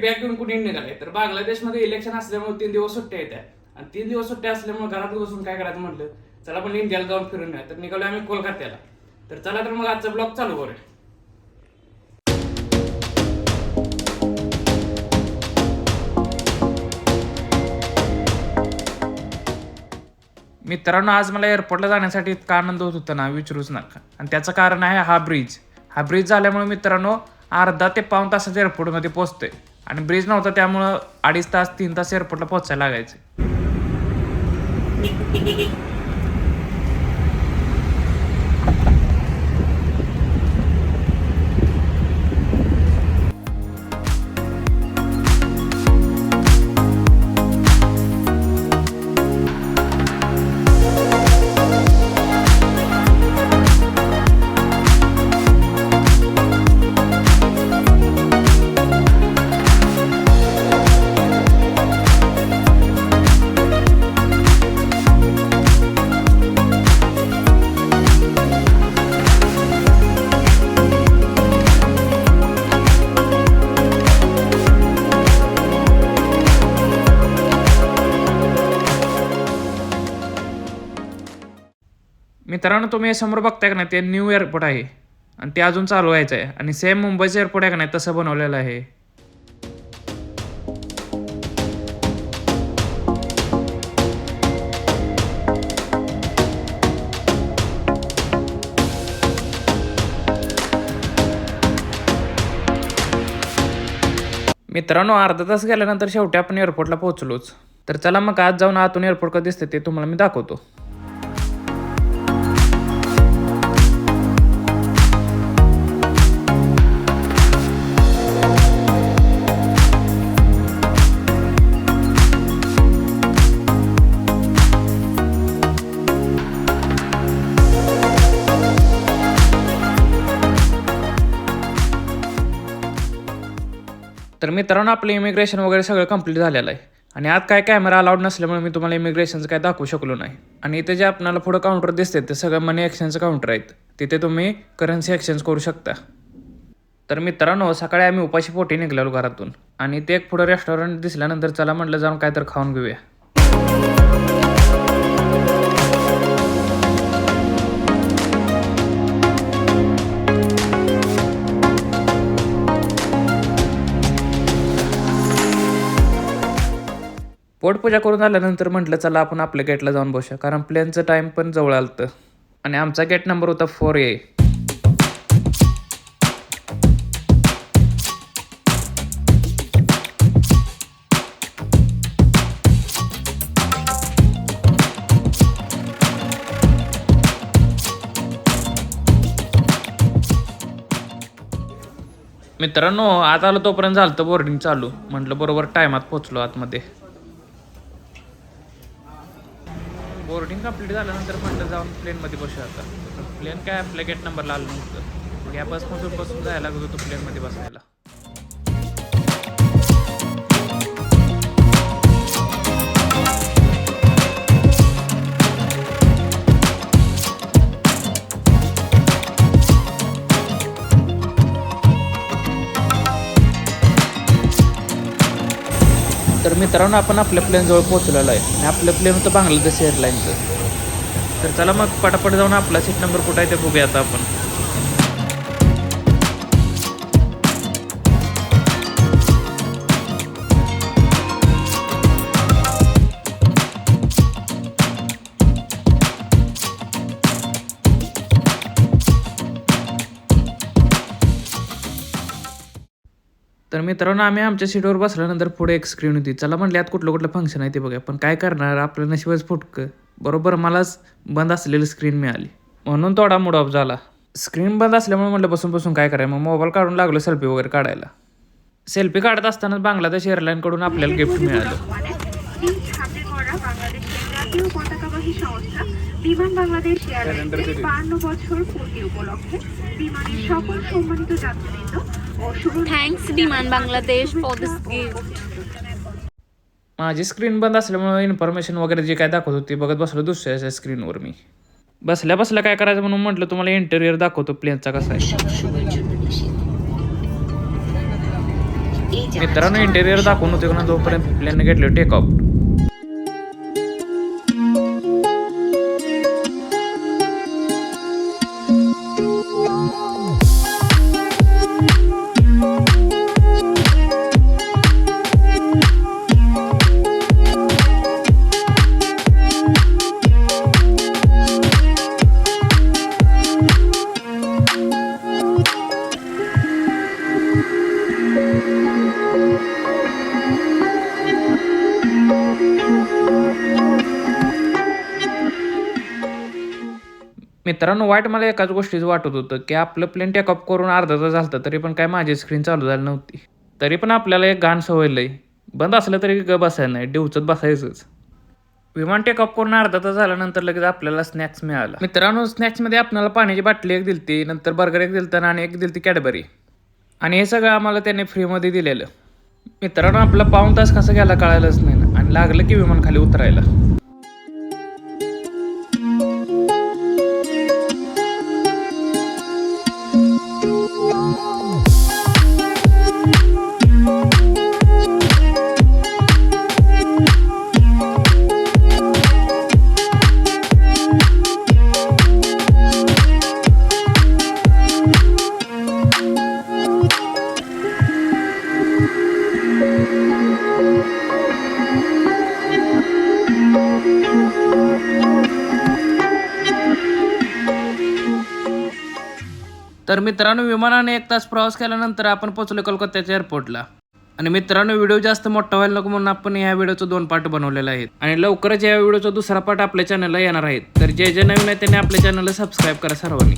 Bag घेऊन कुणी निघाले? तर बांगलादेशमध्ये इलेक्शन असल्यामुळे तीन दिवस सुट्ट्या येत्या आणि तीन दिवस सुट्ट्या असल्यामुळे घरात बसून काय करायचं म्हटलं? चला पण इंडियाला जाऊन फिरून या तर निघालो आम्ही कोलकात्याला. तर चला तर मग आजचा ब्लॉग चालू करूया. मित्रांनो आज मला एअरपोर्टला जाण्यासाठी इतका आनंद होत होता ना विचारूच नका. आणि त्याचं कारण आहे हा ब्रिज हा ब्रिज झाल्यामुळे मित्रांनो अर्धा ते पाऊन तासात एअरपोर्टमध्ये पोहोचतोय. आणि ब्रिज नव्हता त्यामुळं अडीच तास तीन तास एअरपोर्टला पोहोचायला लागायचे. मित्रांनो तुम्ही समोर बघताय का नाही? ते न्यू एअरपोर्ट आहे. आणि ते अजून चालू व्हायचं आहे. आणि सेम मुंबईचं एअरपोर्ट आहे का नाही तसं बनवलेलं आहे. मित्रांनो अर्धा तास गेल्यानंतर शेवटी आपण एअरपोर्टला पोहोचलोच. तर चला मग आज जाऊन आतून एअरपोर्ट कसं दिसते ते तुम्हाला मी दाखवतो. तर मित्रांनो आपलं इमिग्रेशन वगैरे सगळं कंप्लीट झालेलं आहे. आणि आत काय कॅमेरा अलाउड नसल्यामुळे मी तुम्हाला इमिग्रेशनचं काय दाखवू शकलो नाही. आणि इथे जे आपल्याला पुढं काउंटर दिसते ते सगळं मनी एक्सचेंजचं काउंटर आहेत. तिथे तुम्ही करन्सी एक्सचेंज करू शकता. तर मित्रांनो सकाळी आम्ही उपाशी पोटी निघालो घरातून. आणि ते एक पुढं रेस्टॉरंट दिसल्यानंतर चला म्हटलं जाऊन काय तर खाऊन घेऊया. पोटपूजा करून आल्यानंतर म्हटलं चला आपण आपल्या गेटला जाऊन बसूया. कारण प्लेनचं टाइम पण जवळ आलतं. आणि आमचा गेट नंबर होता फोर ए मित्रांनो आत आलो तोपर्यंत झालं तर बोर्डिंग चालू. म्हटलं बरोबर टायमात पोचलो आतमध्ये. बोर्डिंग कंप्लीट झाल्यानंतर म्हटलं जाऊन प्लेनमध्ये बसूया आता. प्लेन काय आपल्या गेट नंबरला आलं नव्हतं. मग या बसमधून बसून जायला लागत होतं प्लेनमध्ये बसायला. मित्रांनो आपण आपल्या प्लेनजवळ पोहोचलेलो आहे. आणि आपलं प्लेन होतं बांगलादेश एअरलाईनचं तर चला मग पटापट जाऊन आपला सीट नंबर कुठं आहे ते बघूया आता आपण. तर मित्रांनो आम्ही आमच्या सीटवर बसल्यानंतर पुढे एक स्क्रीन होती चला म्हटलं यात कुठलं कुठलं फंक्शन आहे ते बघा पण काय करणार आपलं नशिबच फुटकं बरोबर मलाच बंद असलेली स्क्रीन मिळाली म्हणून थोडा मूड ऑफ झाला स्क्रीन बंद असल्यामुळे म्हटलं बसून बसून काय करायचं मग मोबाईल काढून लागलो सेल्फी वगैरे काढायला सेल्फी काढत असताना बांगलादेश एअरलाईनकडून आपल्याला गिफ्ट मिळालं নিজ হাতে গড়া বাংলাদেশের জাতীয় পতাকাবাহী সংস্থা বিমান বাংলাদেশ এয়ারলাইন্সের বান্ন বছর পূর্তি উপলক্ষে বিমানের সকল সম্মানিত যাত্রীবৃন্দ थँक्स विमान बांगलादेश फॉर दिस गिफ्ट माझी स्क्रीन बंद असल्यामुळे इन्फॉर्मेशन वगैरे जे काय दाखवत होती बघत बसलो दुसऱ्या स्क्रीनवर मी. बसल्या बसल्या काय करायचं म्हणून म्हटलं तुम्हाला इंटेरियर दाखवतो प्लेनचा कसा आहे. मित्रांनो इंटेरियर दाखवून होते ना जोपर्यंत प्लेन टेक टेकऑफ मित्रांनो वाईट मला एकाच गोष्टीचं वाटत होतं की आपलं प्लेन टेकअप करून अर्धा तास झालं तरी पण काय माझी स्क्रीन चालू झाली नव्हती. तरी पण आपल्याला एक गाण सवयलंय बंद असलं तरी ग बसायला नाही डिवचत बसायचंच. विमान टेकअप करून अर्धा तास झाल्यानंतर लगेच आपल्याला स्नॅक्स मिळाला. मित्रांनो स्नॅक्समध्ये आपल्याला पाण्याची बाटली एक दिलती नंतर बर्गर एक दिलतं आणि एक दिलती कॅडबरी आणि हे सगळं आम्हाला त्याने फ्रीमध्ये दिलेलं. मित्रांनो आपला पाऊण तास कसं गेला कळायलाच नाही. ना आणि लागलं की विमान खाली उतरायला. तर मित्रांनो विमानाने एक तास प्रवास केल्यानंतर आपण पोहोचलो कोलकात्याच्या एअरपोर्टला. आणि मित्रांनो व्हिडिओ जास्त मोठा व्हायला नको म्हणून आपण या व्हिडिओचं दोन पार्ट बनवलेला आहेत. आणि लवकरच या व्हिडिओचा दुसरा पार्ट आपल्या चॅनलला येणार आहेत तर जे जे नवीन आहे त्यांनी आपल्या चॅनलला सबस्क्राईब करा सर्वांनी.